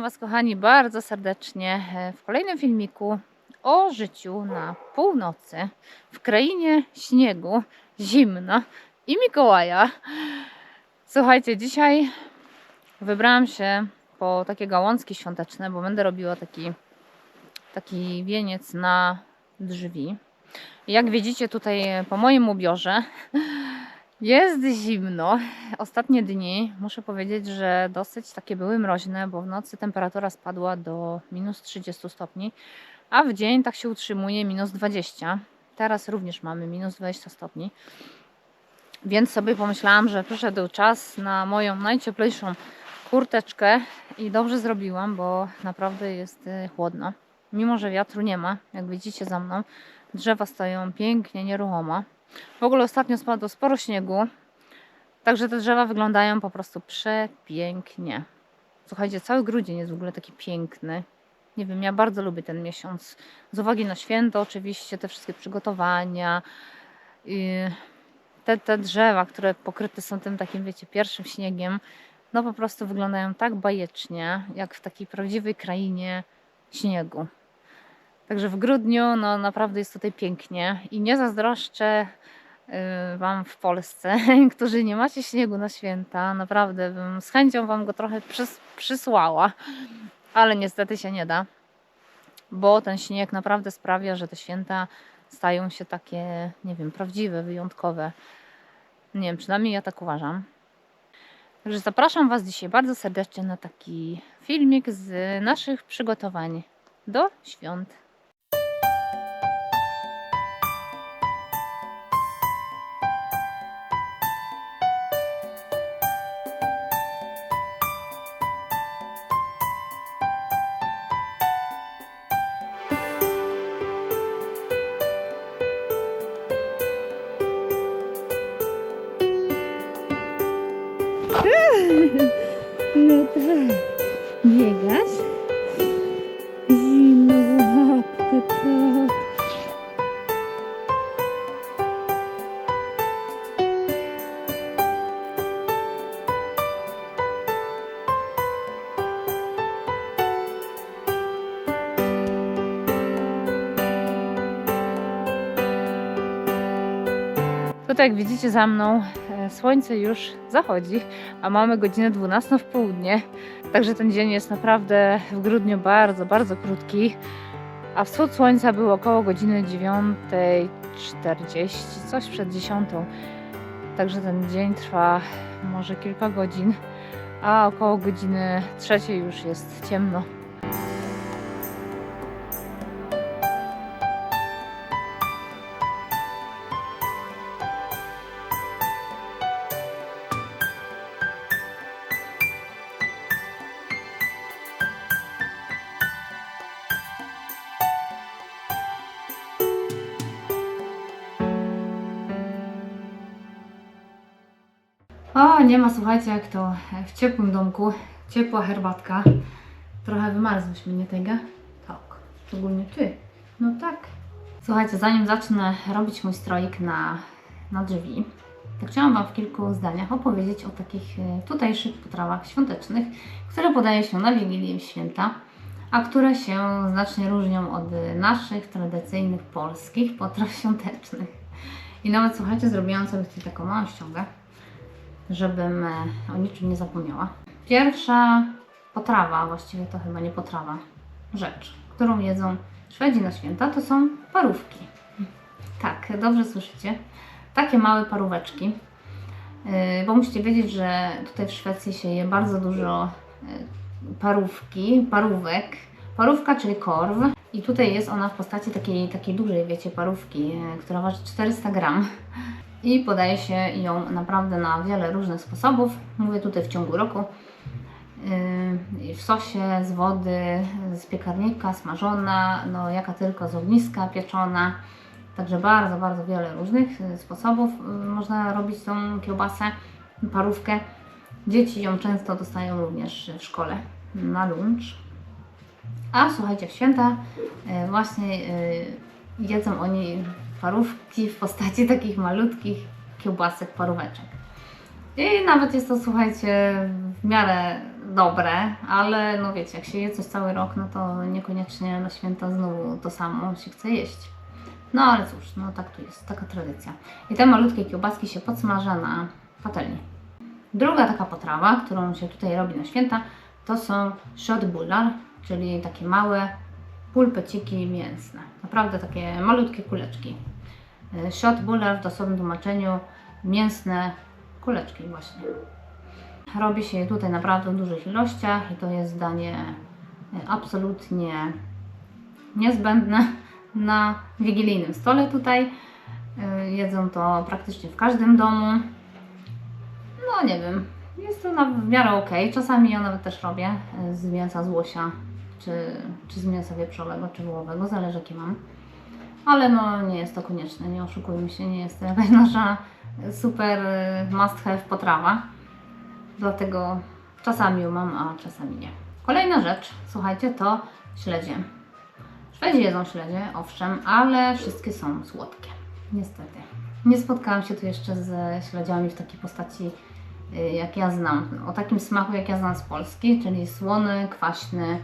Witam Was, kochani, bardzo serdecznie e, w kolejnym filmiku o życiu na północy, w krainie śniegu, zimna i Mikołaja. Słuchajcie, dzisiaj wybrałam się po takie gałązki świąteczne, bo będę robiła taki, taki wieniec na drzwi. Jak widzicie tutaj po moim ubiorze, jest zimno. Ostatnie dni muszę powiedzieć, że dosyć takie były mroźne, bo w nocy temperatura spadła do minus 30 stopni, a w dzień tak się utrzymuje minus 20. Teraz również mamy minus 20 stopni. Więc sobie pomyślałam, że przyszedł czas na moją najcieplejszą kurteczkę i dobrze zrobiłam, bo naprawdę jest y, chłodno. Mimo, że wiatru nie ma, jak widzicie za mną, drzewa stoją pięknie, nieruchomo. W ogóle ostatnio spadło sporo śniegu, także te drzewa wyglądają po prostu przepięknie. Słuchajcie, cały grudzień jest w ogóle taki piękny. Nie wiem, ja bardzo lubię ten miesiąc. Z uwagi na święto, oczywiście, te wszystkie przygotowania. te, te drzewa, które pokryte są tym takim, wiecie, pierwszym śniegiem, no po prostu wyglądają tak bajecznie, jak w takiej prawdziwej krainie śniegu. Także w grudniu no naprawdę jest tutaj pięknie i nie zazdroszczę y, Wam w Polsce, którzy nie macie śniegu na święta. Naprawdę bym z chęcią Wam go trochę przys przysłała, ale niestety się nie da, bo ten śnieg naprawdę sprawia, że te święta stają się takie, nie wiem, prawdziwe, wyjątkowe. Nie wiem, przynajmniej ja tak uważam. Także zapraszam Was dzisiaj bardzo serdecznie na taki filmik z naszych przygotowań do świąt. Tutaj jak widzicie za mną e, słońce już zachodzi, a mamy godzinę 12 w południe. Także ten dzień jest naprawdę w grudniu bardzo, bardzo krótki. A wschód słońca był około godziny 9.40, coś przed 10. Także ten dzień trwa może kilka godzin, a około godziny trzeciej już jest ciemno. O, nie ma, słuchajcie, jak to w ciepłym domku, ciepła herbatka. Trochę wymarzłyśmy, nie tego? Tak, szczególnie ty. No tak. Słuchajcie, zanim zacznę robić mój stroik na, na drzwi, to chciałam Wam w kilku zdaniach opowiedzieć o takich e, tutejszych potrawach świątecznych, które podaje się na Wigilię Święta, a które się znacznie różnią od naszych tradycyjnych polskich potraw świątecznych. I nawet, słuchajcie, zrobiłam sobie tutaj taką małą ściągę, żebym e, o niczym nie zapomniała. Pierwsza potrawa, właściwie to chyba nie potrawa, rzecz, którą jedzą Szwedzi na święta, to są parówki. Tak, dobrze słyszycie. Takie małe paróweczki. Yy, Bo musicie wiedzieć, że tutaj w Szwecji się je bardzo dużo yy, parówki, parówek. Parówka, czyli korw. I tutaj jest ona w postaci takiej, takiej dużej, wiecie, parówki, która waży 400 gram i podaje się ją naprawdę na wiele różnych sposobów. Mówię tutaj w ciągu roku. Yy, W sosie, z wody, z piekarnika, smażona, no jaka tylko z ogniska, pieczona. Także bardzo, bardzo wiele różnych yy, sposobów yy, można robić tą kiełbasę, parówkę. Dzieci ją często dostają również w szkole na lunch. A słuchajcie, w święta właśnie jedzą oni parówki w postaci takich malutkich kiełbasek, paróweczek. I nawet jest to, słuchajcie, w miarę dobre, ale no wiecie, jak się je coś cały rok, no to niekoniecznie na święta znowu to samo się chce jeść. No ale cóż, no tak tu jest, taka tradycja. I te malutkie kiełbaski się podsmaża na patelni. Druga taka potrawa, którą się tutaj robi na święta, to są shotbullar, czyli takie małe pulpeciki mięsne. Naprawdę takie malutkie kuleczki. Y, Shotbullar w dosłownym tłumaczeniu mięsne kuleczki właśnie. Robi się je tutaj naprawdę w dużych ilościach i to jest danie y, absolutnie niezbędne na wigilijnym stole tutaj. Y, Jedzą to praktycznie w każdym domu. No nie wiem, jest to w miarę ok. Czasami ja nawet też robię z mięsa z łosia, czy, czy z mięsa wieprzowego, czy wołowego, zależy jakie mam. Ale no nie jest to konieczne, nie oszukujmy się, nie jest to jakaś nasza super y, must have potrawa. Dlatego czasami ją mam, a czasami nie. Kolejna rzecz, słuchajcie, to śledzie. Szwedzi jedzą śledzie, owszem, ale wszystkie są słodkie. Niestety. Nie spotkałam się tu jeszcze ze śledziami w takiej postaci, y, jak ja znam. O takim smaku, jak ja znam z Polski, czyli słony, kwaśny.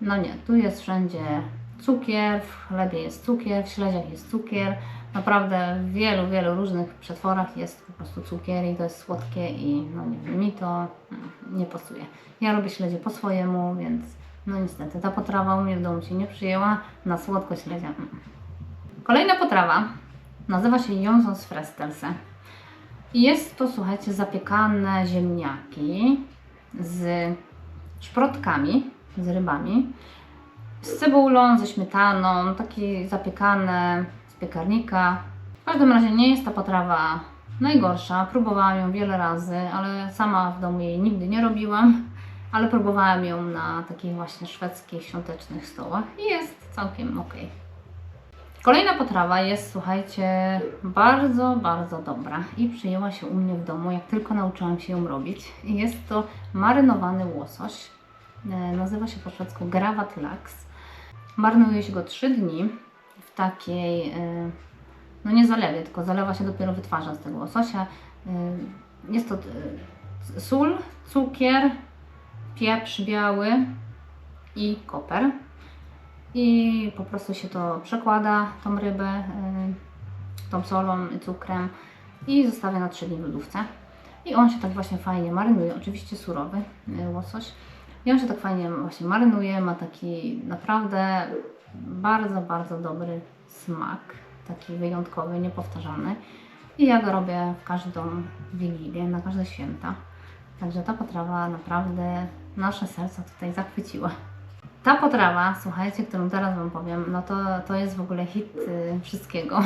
No nie, tu jest wszędzie cukier, w chlebie jest cukier, w śledziach jest cukier. Naprawdę w wielu, wielu różnych przetworach jest po prostu cukier i to jest słodkie i no nie wiem, mi to mm, nie pasuje. Ja robię śledzie po swojemu, więc no niestety ta potrawa u mnie w domu się nie przyjęła na słodko śledzia. mm. Kolejna potrawa nazywa się Jonsons Frestelse. I jest to, słuchajcie, zapiekane ziemniaki z szprotkami, z rybami, z cebulą, ze śmietaną, takie zapiekane z piekarnika. W każdym razie nie jest ta potrawa najgorsza. Próbowałam ją wiele razy, ale sama w domu jej nigdy nie robiłam. Ale próbowałam ją na takich właśnie szwedzkich świątecznych stołach i jest całkiem ok. Kolejna potrawa jest, słuchajcie, bardzo, bardzo dobra i przyjęła się u mnie w domu, jak tylko nauczyłam się ją robić. Jest to marynowany łosoś. E, Nazywa się po szwedzku gravat lax. Marynuje się go 3 dni w takiej, e, no nie zalewie, tylko zalewa się dopiero wytwarza z tego łososia. E, Jest to e, sól, cukier, pieprz biały i koper. I po prostu się to przekłada, tą rybę, y, tą solą i cukrem i zostawia na 3 dni w lodówce. I on się tak właśnie fajnie marynuje, oczywiście surowy y, łosoś. I on się tak fajnie właśnie marynuje, ma taki naprawdę bardzo, bardzo dobry smak, taki wyjątkowy, niepowtarzalny. I ja go robię w każdą wigilię, na każde święta. Także ta potrawa naprawdę nasze serca tutaj zachwyciła. Ta potrawa, słuchajcie, którą teraz Wam powiem, no to, to jest w ogóle hit y, wszystkiego.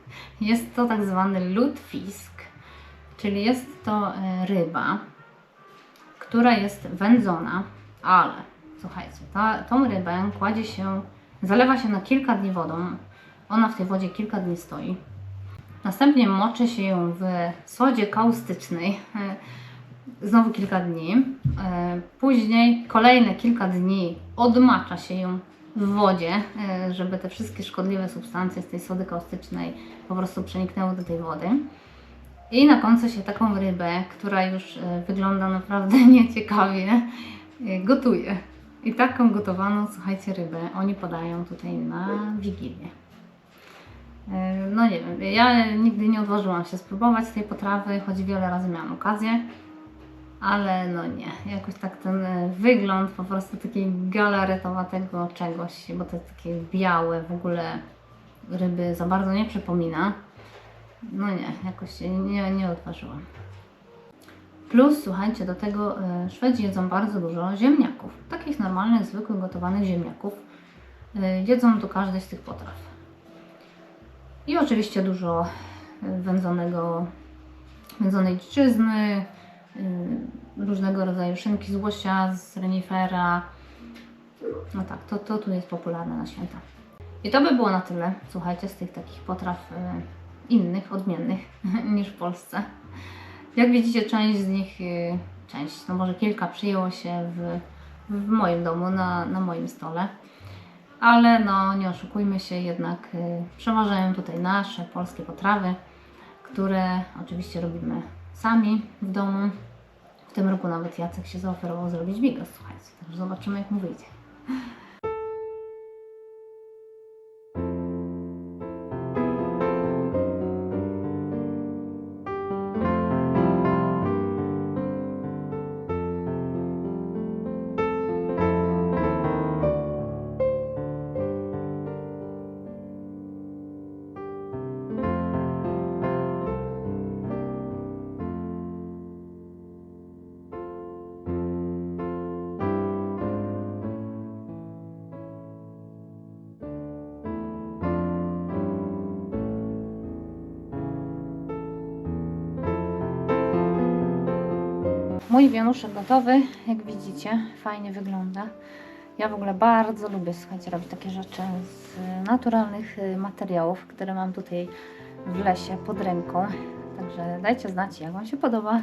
Jest to tak zwany lutfisk, czyli jest to y, ryba, która jest wędzona, ale słuchajcie, ta, tą rybę kładzie się, zalewa się na kilka dni wodą. Ona w tej wodzie kilka dni stoi. Następnie moczy się ją w sodzie kaustycznej. Znowu kilka dni. E, Później kolejne kilka dni odmacza się ją w wodzie, e, żeby te wszystkie szkodliwe substancje z tej sody kaustycznej po prostu przeniknęły do tej wody. I na końcu się taką rybę, która już e, wygląda naprawdę nieciekawie, e, gotuje. I taką gotowaną, słuchajcie, rybę oni podają tutaj na Wigilię. E, No nie wiem, ja nigdy nie odważyłam się spróbować tej potrawy, choć wiele razy miałam okazję, ale no nie, jakoś tak ten e, wygląd po prostu takiej galaretowatego czegoś, bo to takie białe w ogóle ryby za bardzo nie przypomina. No nie, jakoś nie, nie odważyłam. Plus, słuchajcie, do tego e, Szwedzi jedzą bardzo dużo ziemniaków. Takich normalnych, zwykłych, gotowanych ziemniaków. E, Jedzą do każdej z tych potraw. I oczywiście dużo e, wędzonego, wędzonej dziczyzny, różnego rodzaju szynki z łosia, z renifera. No tak, to, to tu jest popularne na święta. I to by było na tyle, słuchajcie, z tych takich potraw innych, odmiennych niż w Polsce. Jak widzicie, część z nich, y, część, no może kilka przyjęło się w, w moim domu, na, na moim stole. Ale no, nie oszukujmy się, jednak y, przeważają tutaj nasze polskie potrawy, które oczywiście robimy sami w domu. W tym roku nawet Jacek się zaoferował zrobić bigos, słuchajcie. Także zobaczymy, jak mu wyjdzie. Mój wianuszek gotowy, jak widzicie, fajnie wygląda. Ja w ogóle bardzo lubię, słuchajcie, robić takie rzeczy z naturalnych y, materiałów, które mam tutaj w lesie pod ręką. Także dajcie znać, jak Wam się podoba.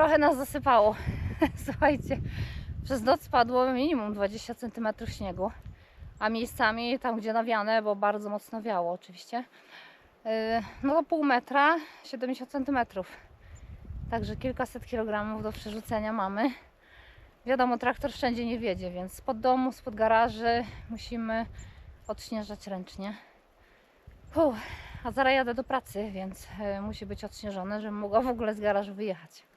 trochę nas zasypało. Słuchajcie, przez noc padło minimum 20 cm śniegu, a miejscami tam, gdzie nawiane, bo bardzo mocno wiało oczywiście, yy, no to pół metra, 70 cm. Także kilkaset kilogramów do przerzucenia mamy. Wiadomo, traktor wszędzie nie wiedzie, więc spod domu, spod garaży musimy odśnieżać ręcznie. A zaraz jadę do pracy, więc y, musi być odśnieżone, żebym mogła w ogóle z garażu wyjechać.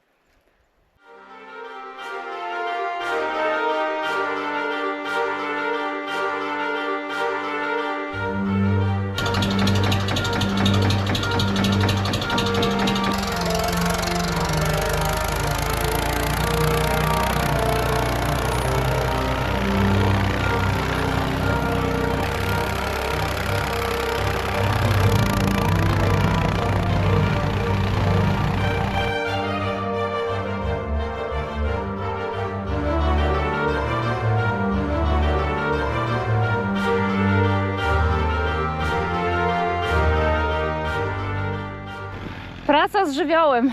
Z żywiołem.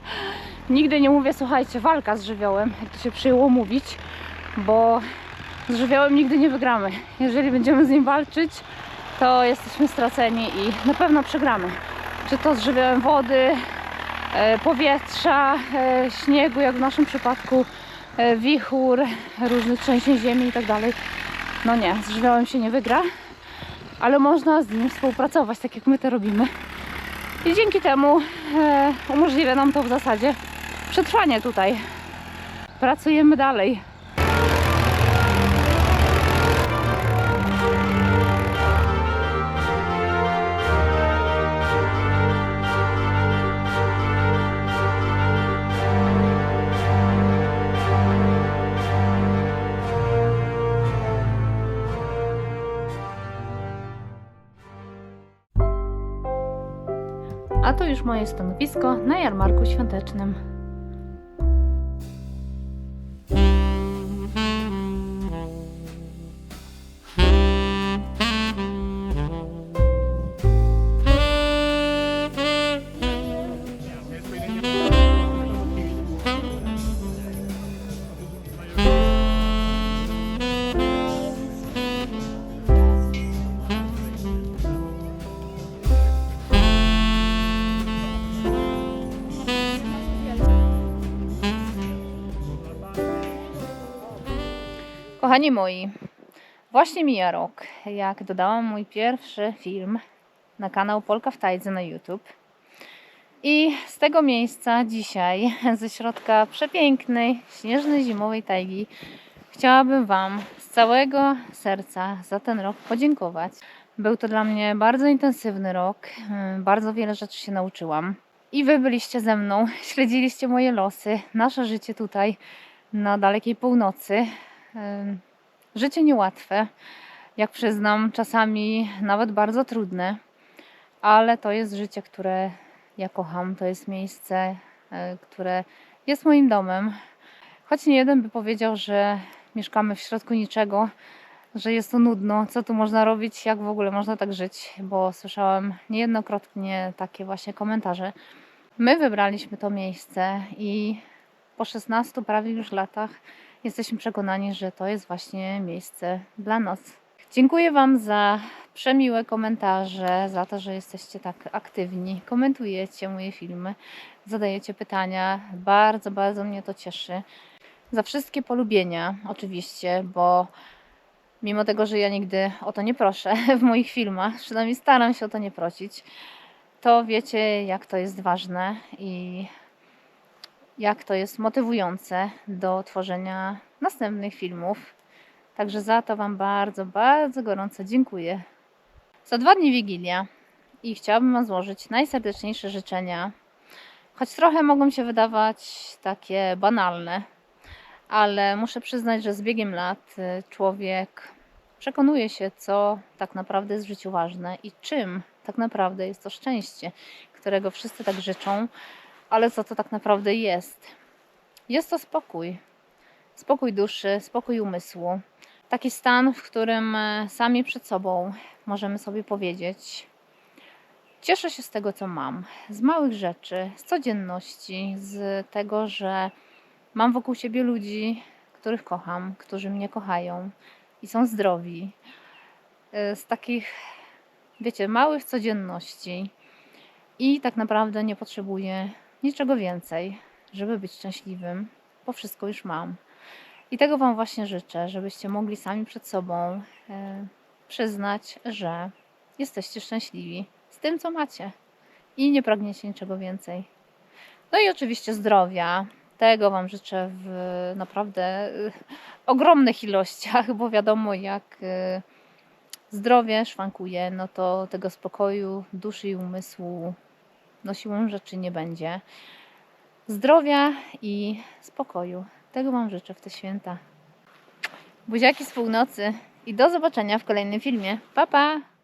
Nigdy nie mówię, słuchajcie, walka z żywiołem, jak to się przyjęło mówić, bo z żywiołem nigdy nie wygramy. Jeżeli będziemy z nim walczyć, to jesteśmy straceni i na pewno przegramy. Czy to z żywiołem wody, e, powietrza, e, śniegu, jak w naszym przypadku, e, wichur, różnych trzęsień ziemi i tak dalej. No nie, z żywiołem się nie wygra, ale można z nim współpracować, tak jak my to robimy. I dzięki temu e, umożliwia nam to w zasadzie przetrwanie tutaj. Pracujemy dalej. Moje stanowisko na jarmarku świątecznym. Kochani moi, właśnie mija rok, jak dodałam mój pierwszy film na kanał Polka w Tajdze na YouTube. I z tego miejsca dzisiaj, ze środka przepięknej, śnieżnej, zimowej tajgi, chciałabym Wam z całego serca za ten rok podziękować. Był to dla mnie bardzo intensywny rok, ym, bardzo wiele rzeczy się nauczyłam. I Wy byliście ze mną, śledziliście moje losy, nasze życie tutaj na dalekiej północy. Życie niełatwe, jak przyznam, czasami nawet bardzo trudne, ale to jest życie, które ja kocham. To jest miejsce, e, które jest moim domem. Choć nie jeden by powiedział, że mieszkamy w środku niczego, że jest tu nudno, co tu można robić, jak w ogóle można tak żyć, bo słyszałam niejednokrotnie takie właśnie komentarze. My wybraliśmy to miejsce i po 16 prawie już latach jesteśmy przekonani, że to jest właśnie miejsce dla nas. Dziękuję Wam za przemiłe komentarze, za to, że jesteście tak aktywni, komentujecie moje filmy, zadajecie pytania. Bardzo, bardzo mnie to cieszy. Za wszystkie polubienia, oczywiście, bo mimo tego, że ja nigdy o to nie proszę w moich filmach, przynajmniej staram się o to nie prosić, to wiecie, jak to jest ważne i jak to jest motywujące do tworzenia następnych filmów. Także za to Wam bardzo, bardzo gorąco dziękuję. Za dwa dni Wigilia i chciałabym Wam złożyć najserdeczniejsze życzenia. Choć trochę mogą się wydawać takie banalne, ale muszę przyznać, że z biegiem lat y, człowiek przekonuje się, co tak naprawdę jest w życiu ważne i czym tak naprawdę jest to szczęście, którego wszyscy tak życzą, ale co to tak naprawdę jest? Jest to spokój. Spokój duszy, spokój umysłu. Taki stan, w którym e, sami przed sobą możemy sobie powiedzieć: Cieszę się z tego, co mam, z małych rzeczy, z codzienności, z tego, że mam wokół siebie ludzi, których kocham, którzy mnie kochają i są zdrowi. E, Z takich, wiecie, małych codzienności. I tak naprawdę nie potrzebuję niczego więcej, żeby być szczęśliwym, bo wszystko już mam. I tego Wam właśnie życzę, żebyście mogli sami przed sobą e, przyznać, że jesteście szczęśliwi z tym, co macie i nie pragniecie niczego więcej. No i oczywiście zdrowia. Tego Wam życzę w naprawdę y, ogromnych ilościach, bo wiadomo, jak y, zdrowie szwankuje, no to tego spokoju duszy i umysłu no siłą rzeczy nie będzie. Zdrowia i spokoju. Tego Wam życzę w te święta. Buziaki z północy i do zobaczenia w kolejnym filmie. Pa, pa!